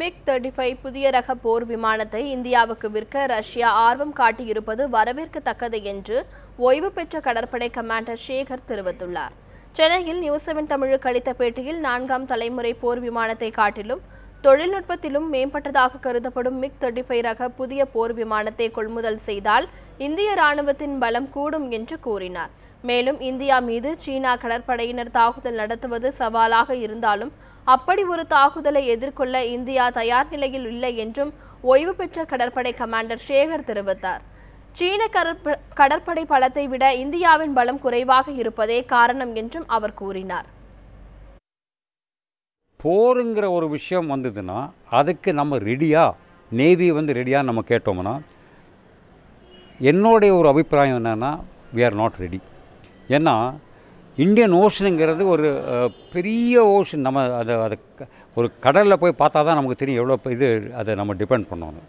மிக் thirty five புதிய ரக போர் விமானத்தை இந்தியாவுக்கு விற்க ரஷ்யா ஆர்வம் காட்டியிருப்பது வரவேற்கத்தக்கது என்று ஓய்வு பெற்ற கடற்படை கமாண்டர் சேகர் தெரிவித்துள்ளார். சென்னையில் நியூஸ் செவன் தமிழுக்கு அளித்த பேட்டியில் நான்காம் தலைமுறை போர் விமானத்தை காட்டிலும் தொழில்நுட்பத்திலும் மேம்பட்டதாக கருதப்படும் மிக் தேர்ட்டி ஃபைவ் ரக புதிய போர் விமானத்தை கொள்முதல் செய்தால் இந்திய ராணுவத்தின் பலம் கூடும் என்று கூறினார். மேலும் இந்தியா மீது சீனா கடற்படையினர் தாக்குதல் நடத்துவது சவாலாக இருந்தாலும் அப்படி ஒரு தாக்குதலை எதிர்கொள்ள இந்தியா தயார் நிலையில் இல்லை என்றும் ஓய்வு பெற்ற கடற்படை கமாண்டர் சேகர் தெரிவித்தார். சீன கடற்ப கடற்படை பலத்தை விட இந்தியாவின் பலம் குறைவாக இருப்பதே காரணம் என்றும் அவர் கூறினார். போருங்கிற ஒரு விஷயம் வந்ததுன்னா அதுக்கு நம்ம ரெடியா நேவி வந்து ரெடியாக நம்ம கேட்டோம்னா என்னுடைய ஒரு அபிப்பிராயம் என்னென்னா வி ஆர் நாட் ரெடி ஏன்னா இந்தியன் ஓஷனுங்கிறது ஒரு பெரிய ஓஷன் நம்ம அதை அதை க- ஒரு கடலில் போய் பார்த்தா தான் நமக்கு தெரியும் எவ்வளோ இது அதை நம்ம டிபெண்ட் பண்ணணும்